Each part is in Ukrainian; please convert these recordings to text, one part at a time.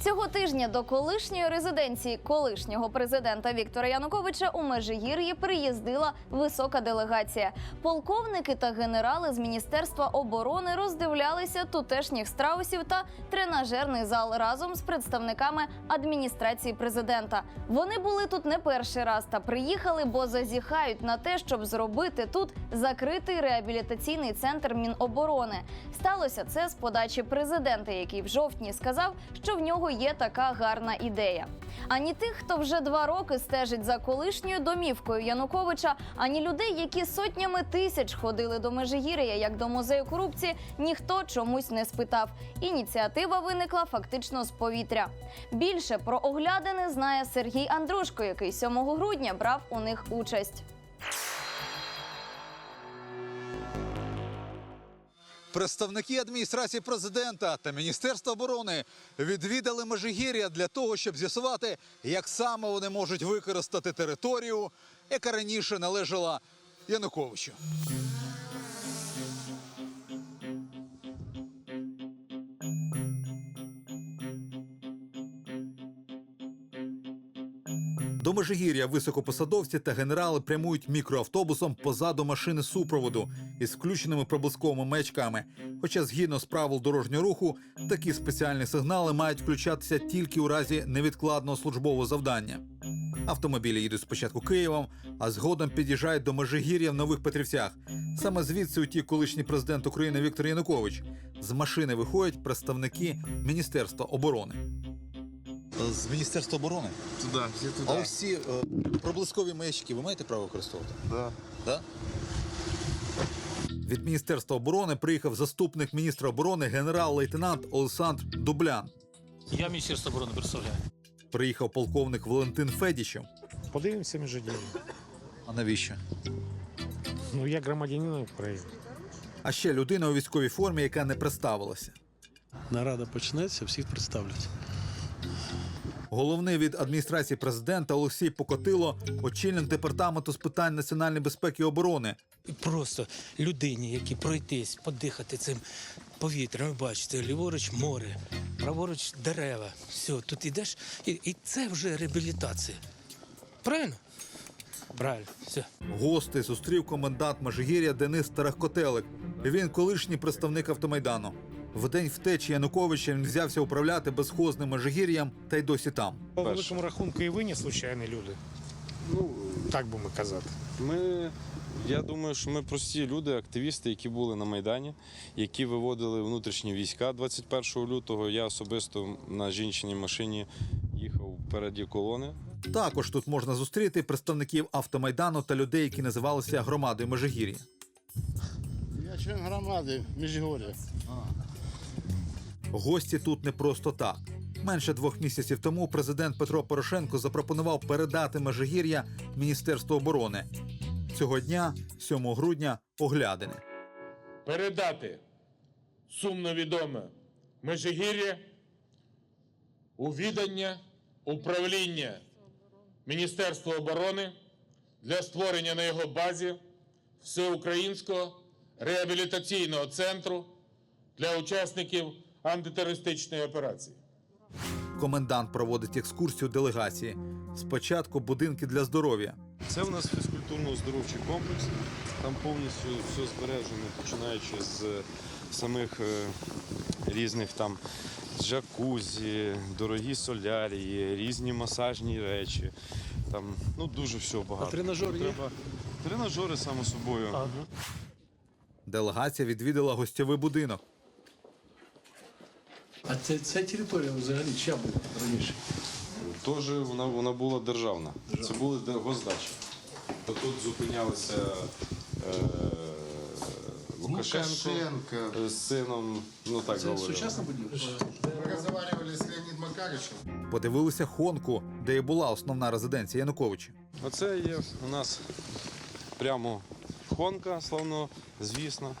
Цього тижня до колишньої резиденції колишнього президента Віктора Януковича у Межигір'ї приїздила висока делегація. Полковники та генерали з міністерства оборони роздивлялися тутешніх страусів та тренажерний зал разом з представниками адміністрації президента. Вони були тут не перший раз та приїхали, бо зазіхають на те, щоб зробити тут закритий реабілітаційний центр Міноборони. Сталося це з подачі президента, який в жовтні сказав, що в нього є така гарна ідея. Ані тих, хто вже два роки стежить за колишньою домівкою Януковича, ані людей, які сотнями тисяч ходили до Межигір'я, як до музею корупції, ніхто чомусь не спитав. Ініціатива виникла фактично з повітря. Більше про оглядини знає Сергій Андрушко, який 7 грудня брав у них участь. Представники адміністрації президента та міністерства оборони відвідали Межигір'я для того, щоб з'ясувати, як саме вони можуть використати територію, яка раніше належала Януковичу. До Межигір'я високопосадовці та генерали прямують мікроавтобусом позаду машини супроводу із включеними проблисковими маячками. Хоча, згідно з правил дорожнього руху, такі спеціальні сигнали мають включатися тільки у разі невідкладного службового завдання. Автомобілі їдуть спочатку Києвом, а згодом під'їжджають до Межигір'я в Нових Петрівцях. Саме звідси утік колишній президент України Віктор Янукович. З машини виходять представники Міністерства оборони. З Міністерства оборони? Туда, все А ось ці е, проблискові маячки ви маєте право використовувати? Да. Да? Від Міністерства оборони приїхав заступник міністра оборони генерал-лейтенант Олександр Дублян. Я Міністерство оборони представляю. Приїхав полковник Валентин Федічев. Подивимося між діями. А навіщо? Ну, я громадянин України. А ще людина у військовій формі, яка не представилася. Нарада почнеться, всіх представлять. Головний від адміністрації президента Олексій Покотило, очільник департаменту з питань національної безпеки і оборони. І Просто людині, які пройтись, подихати цим повітрям, ви бачите, ліворуч море, праворуч дерева. Все, тут ідеш, і, і це вже реабілітація. Правильно? Правильно, все. Гостей зустрів комендант Межигір'я Денис Тарахкотелик. Він колишній представник автомайдану. В день втечі Януковича він взявся управляти безхозним Межигір'ям та й досі там. По великому рахунку і ви не случайні люди. Ну, Так би ми казати. ми, я думаю, що ми прості люди, активісти, які були на Майдані, які виводили внутрішні війська 21 лютого. Я особисто на жінчиній машині їхав впереді колони. Також тут можна зустріти представників автомайдану та людей, які називалися громадою Межигір'я. Я член громади Міжгоря. Гості тут не просто так. Менше двох місяців тому президент Петро Порошенко запропонував передати Межигір'я Міністерству оборони. Цього дня, 7 грудня, оглядини. передати сумно відоме Межигір'я у відання управління Міністерства оборони для створення на його базі всеукраїнського реабілітаційного центру для учасників антитерористичної операції. Комендант проводить екскурсію делегації. Спочатку будинки для здоров'я. Це у нас фізкультурно-оздоровчий комплекс. Там повністю все збережено, починаючи з самих е, різних там джакузі, дорогі солярії, різні масажні речі. Там ну дуже всього багато. А тренажер є? Треба- Тренажери, само собою. Делегація відвідала гостьовий будинок. А це, ця територія взагалі чия була раніше? Теж вона, вона була державна. Це були госдачі. Тут зупинялися е, Лукашенко, Лукашенко. е, з сином. Ну так Це говорили. сучасна будівля? Разговаривали с Леонидом Макарычем. Подивилися Хонку, де і була основна резиденція Януковича. Оце є у нас прямо хонка, славно, звісно.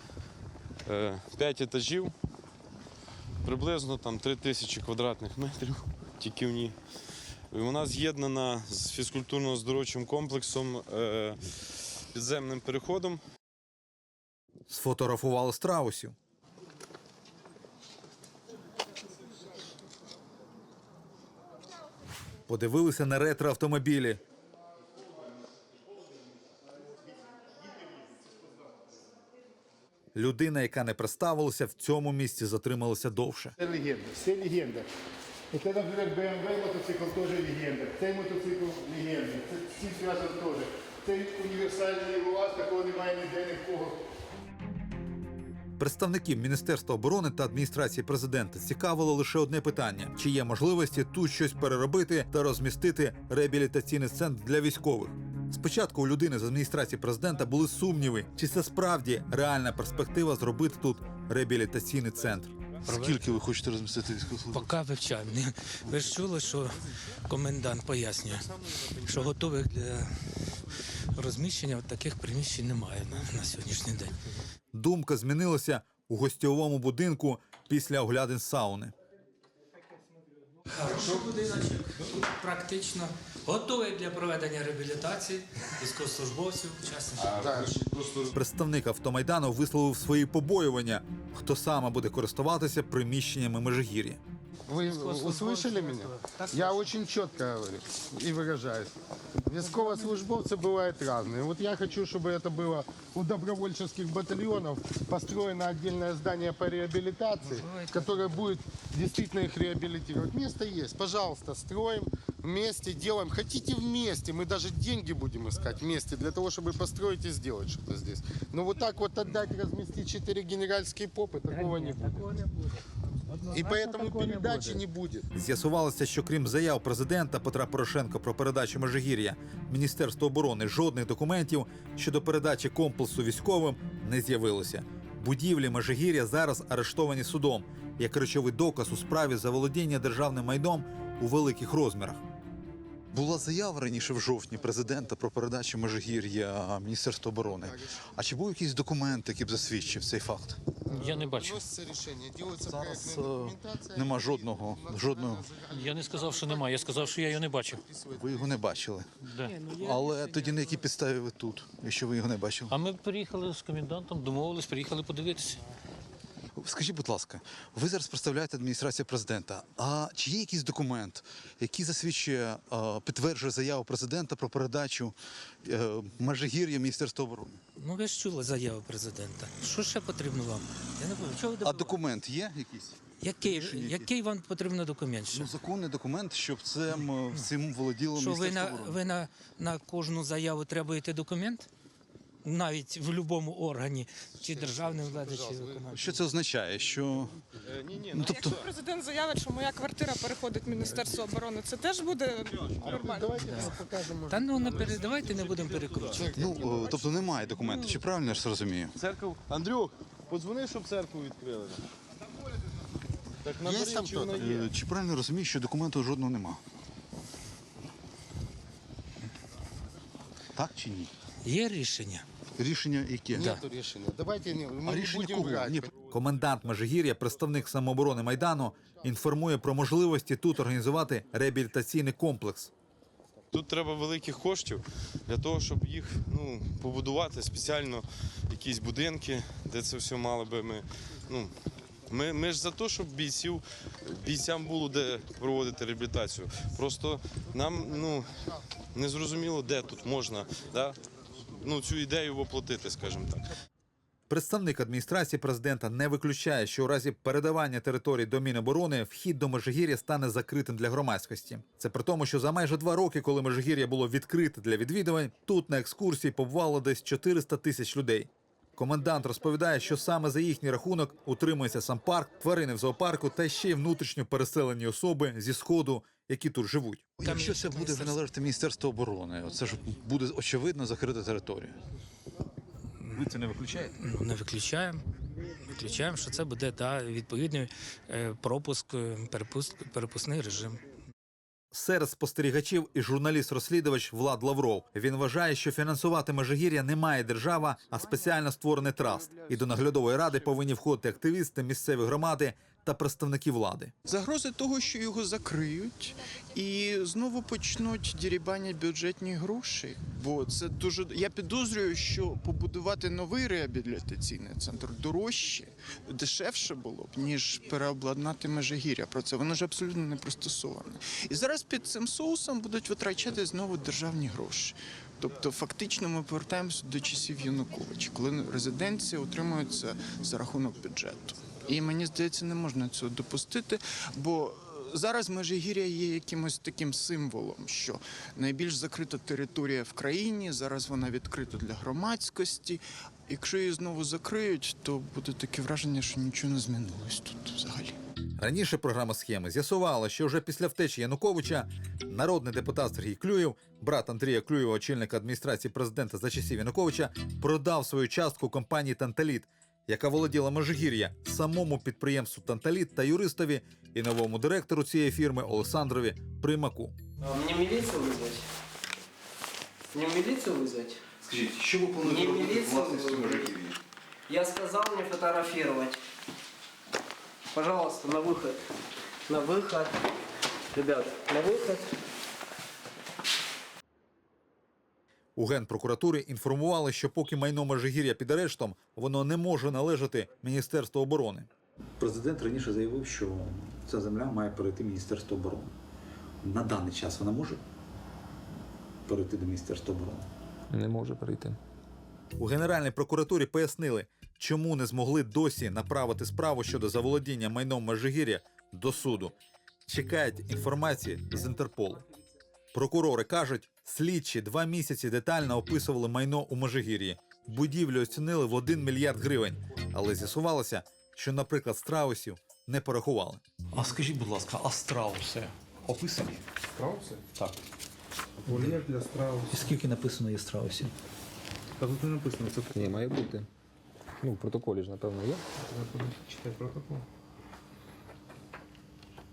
Е, П'ять етажів, приблизно там 3 тисячі квадратних метрів, тільки в Вона з'єднана з фізкультурно-оздоровчим комплексом, е, підземним переходом. Сфотографували страусів. Подивилися на ретроавтомобілі. Людина, яка не представилася, в цьому місці затрималася довше. Це легенда, все легенда. Це, наприклад, BMW мотоцикл теж легенда. Цей мотоцикл легенда. Це всі зв'язано теж. Цей універсальний УАЗ, такого немає ніде нікого. Представників Міністерства оборони та адміністрації президента цікавило лише одне питання: чи є можливості тут щось переробити та розмістити реабілітаційний центр для військових. Спочатку у людини з адміністрації президента були сумніви, чи це справді реальна перспектива зробити тут реабілітаційний центр. Скільки ви хочете розмістити військовослужбовців? Поки вивчаємо. Ви ж чули, що комендант пояснює, що готових для розміщення таких приміщень немає на, на сьогоднішній день. Думка змінилася у гостьовому будинку після оглядин сауни. Хороший будиночок, практично готовий для проведення реабілітації військовослужбовців, учасників. Представник автомайдану висловив свої побоювання, хто саме буде користуватися приміщеннями Межигір'я. Вы услышали меня? Я очень четко говорю и выражаюсь. Військовослужбовцы бывают разные. Вот я хочу, чтобы это было у добровольческих батальонов построено отдельное здание по реабилитации, которое будет действительно их реабилитировать. Место есть. Пожалуйста, строим вместе, делаем. Хотите вместе, мы даже деньги будем искать вместе для того, чтобы построить и сделать что-то здесь. Но вот так вот отдать, разместить четыре генеральские попы, такого не будет. И поэтому передачи не будет. З'ясувалося, що крім заяв президента Петра Порошенка про передачу Межигір'я, Міністерство оборони жодних документів щодо передачі комплексу військовим не з'явилося. Будівлі Межигір'я зараз арештовані судом як речовий доказ у справі за володіння державним майном у великих розмірах. Була заява раніше в жовтні президента про передачу Межигір'я Міністерства оборони. А чи був якийсь документ, який б засвідчив цей факт? Я не бачу. Зараз е, нема жодного, жодного. Я не сказав, що немає. Я сказав, що я його не бачив. Ви його не бачили. Да. Але тоді на якій підставі ви тут, якщо ви його не бачили? А ми приїхали з комендантом, домовились, приїхали подивитися. Скажіть, будь ласка, ви зараз представляєте адміністрацію президента. А чи є якийсь документ, який засвідчує, е, підтверджує заяву президента про передачу е, Межигір'я Міністерства оборони? Ну ви ж чули заяву президента. Що ще потрібно вам? Я не знаю, чого ви А документ є якийсь? Який, який вам потрібен документ? ще? Ну, законний документ, щоб цим, е, цим володіло Що ви на, оборони. ви на, на кожну заяву требуєте документ? Навіть в будь-якому органі, чи державної влади, чи виконавчої. Що це означає? Що ну, тобто, Якщо президент заявить, що моя квартира переходить в Міністерство оборони, це теж буде нормально. Та ну не передавайте, не будемо перекручувати. ну, е, тобто немає документу. Чи правильно я ж розумію? Церкву. Андрюх, подзвони, щоб церкву відкрили. Так Є там є. Е, Чи правильно розумію, що документу жодного нема? Так чи ні? Є рішення. Рішення яке? Нету решения. Давайте не, А не рішення будем кого? Ні, Комендант Межигір'я, представник самооборони Майдану, інформує про можливості тут організувати реабілітаційний комплекс. Тут треба великих коштів для того, щоб їх ну, побудувати спеціально якісь будинки, де це все мали би ми. Ну, ми, ми ж за те, щоб бійців, бійцям було де проводити реабілітацію. Просто нам ну, не зрозуміло, де тут можна да, ну, цю ідею воплотити, скажімо так. Представник адміністрації президента не виключає, що у разі передавання територій до Міноборони вхід до Межигір'я стане закритим для громадськості. Це при тому, що за майже два роки, коли Межигір'я було відкрите для відвідувань, тут на екскурсії побувало десь 400 тисяч людей. Комендант розповідає, що саме за їхній рахунок утримується сам парк, тварини в зоопарку та ще й внутрішньо переселені особи зі сходу, які тут живуть. Якщо це буде належати Міністерству оборони, це ж буде очевидно закрита територія. Ви це не виключаєте? Не виключаємо. Виключаємо, що це буде та, відповідний е, пропуск, е, перепуск, перепускний режим. Серед спостерігачів і журналіст-розслідувач Влад Лавров. Він вважає, що фінансувати Межигір'я не має держава, а спеціально створений траст. І до наглядової ради повинні входити активісти, місцеві громади та представники влади. Загрози того, що його закриють і знову почнуть дірібані бюджетні гроші. Бо це дуже я підозрюю, що побудувати новий реабілітаційний центр дорожче, дешевше було б ніж переобладнати межигір'я. Про це воно ж абсолютно не пристосоване. І зараз під цим соусом будуть витрачати знову державні гроші. Тобто, фактично, ми повертаємося до часів Януковича, коли резиденція утримується за рахунок бюджету. І мені здається, не можна цього допустити, бо зараз Межигір'я є якимось таким символом, що найбільш закрита територія в країні, зараз вона відкрита для громадськості. Якщо її знову закриють, то буде таке враження, що нічого не змінилось тут взагалі. Раніше програма схеми з'ясувала, що вже після втечі Януковича народний депутат Сергій Клюєв, брат Андрія Клюєва, очільника адміністрації президента за часів Януковича, продав свою частку компанії Танталіт, яка володіла Межигір'я, самому підприємству Танталіт та юристові і новому директору цієї фірми Олександрові Примаку. Мне милицию вызвать? Мне милицию вызвать? Скажіть, що ви плануєте робити з власністю Межигір'я? Я сказал не фотографировать. Пожалуйста, на выход. На выход. Ребят, на выход. У генпрокуратурі інформували, що поки майно Межигір'я під арештом, воно не може належати Міністерству оборони. Президент раніше заявив, що ця земля має перейти Міністерство оборони. На даний час вона може перейти до Міністерства оборони. Не може прийти. У Генеральній прокуратурі пояснили, чому не змогли досі направити справу щодо заволодіння майном Межигір'я до суду. Чекають інформації з Інтерполу. Прокурори кажуть, слідчі два місяці детально описували майно у Межигір'ї. Будівлю оцінили в 1 мільярд гривень, але з'ясувалося, що, наприклад, страусів не порахували. А скажіть, будь ласка, а страуси описані? Страусы? Так. Вольер для страусов. І скільки написано є страусів? А тут не написано, це Ні, має бути. Ну, в протоколі ж, напевно, є. читай протокол.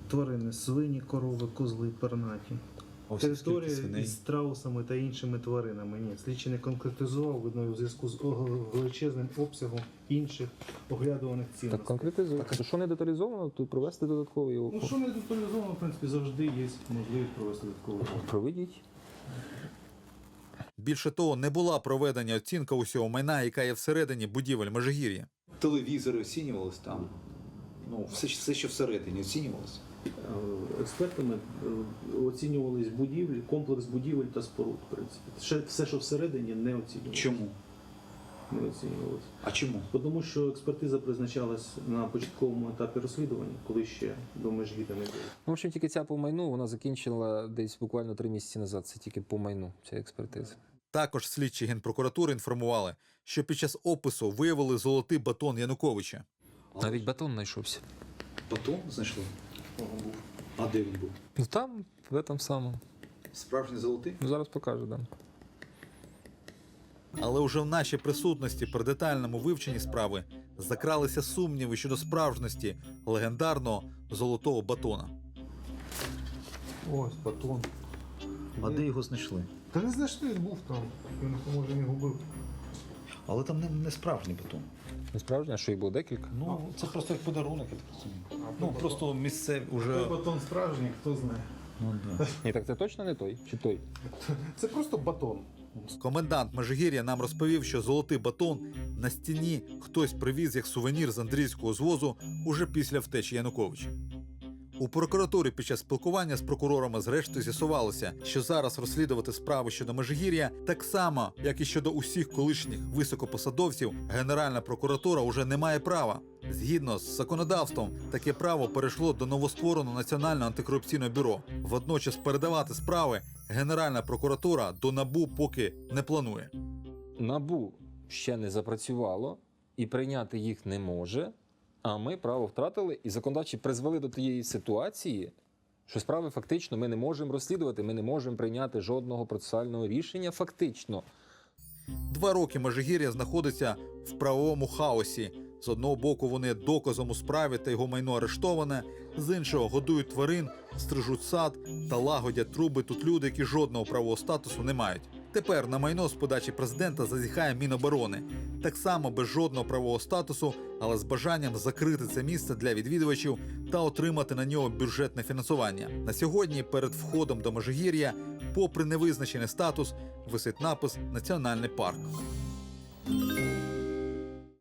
Тварини, свині, корови, козли, пернаті. Свиней? із страусами та іншими тваринами. Ні, слідчий не конкретизував, видно, у зв'язку з величезним обсягом інших оглядуваних цінностей. конкретизує. Що не деталізовано, то провести додатковий Ну, що не деталізовано, в принципі, завжди є можливість провести додатковий огляд. проведіть. Більше того, не була проведена оцінка усього майна, яка є всередині будівель Межигір'я. Телевізори оцінювались там. Ну, все, все що всередині оцінювалося. Е, Експертами е, оцінювались будівлі, комплекс будівель та споруд, в принципі. Ще все, що всередині, не оцінювалося. Чому? Не оцінювалося. А чому? Тому що експертиза призначалась на початковому етапі розслідування, коли ще до межгіда не було. Ну, в общем, тільки ця по майну вона закінчила десь буквально три місяці назад. Це тільки по майну, ця експертиза. Також слідчі генпрокуратури інформували, що під час опису виявили золотий батон Януковича. Навіть батон знайшовся. Батон знайшли? А де він був? Ну там, в этом самому. Справжній золотий? Ну, зараз покажу, да. Але уже в нашій присутності при детальному вивченні справи закралися сумніви щодо справжності легендарного золотого батона. Ось батон. А де його знайшли? Та не знайшли, він був там. Він, може, не губив. Але там не, не справжній батон. Не справжня, що їх було декілька. Ну, це просто як подарунок, я так розумію. Ну, просто місцеві Той вже. батон справжній, хто знає. Ну, да. Ні, так це точно не той? Чи той? Це просто батон. Комендант Межигір'я нам розповів, що золотий батон на стіні хтось привіз як сувенір з андрійського звозу уже після втечі Януковича. У прокуратурі під час спілкування з прокурорами зрештою з'ясувалося, що зараз розслідувати справи щодо Межигір'я так само, як і щодо усіх колишніх високопосадовців, Генеральна прокуратура уже не має права. Згідно з законодавством, таке право перейшло до новоствореного Національного антикорупційного бюро. Водночас передавати справи Генеральна прокуратура до НАБУ поки не планує. Набу ще не запрацювало і прийняти їх не може. А ми право втратили і законодавчі призвели до тієї ситуації, що справи фактично ми не можемо розслідувати, ми не можемо прийняти жодного процесуального рішення. Фактично, Два роки Межигір'я знаходиться в правовому хаосі. З одного боку, вони доказом у справі та його майно арештоване, з іншого годують тварин, стрижуть сад та лагодять труби тут люди, які жодного правового статусу не мають. Тепер на майно з подачі президента зазіхає Міноборони, так само без жодного правового статусу, але з бажанням закрити це місце для відвідувачів та отримати на нього бюджетне фінансування. На сьогодні перед входом до Межигір'я, попри невизначений статус, висить напис Національний парк.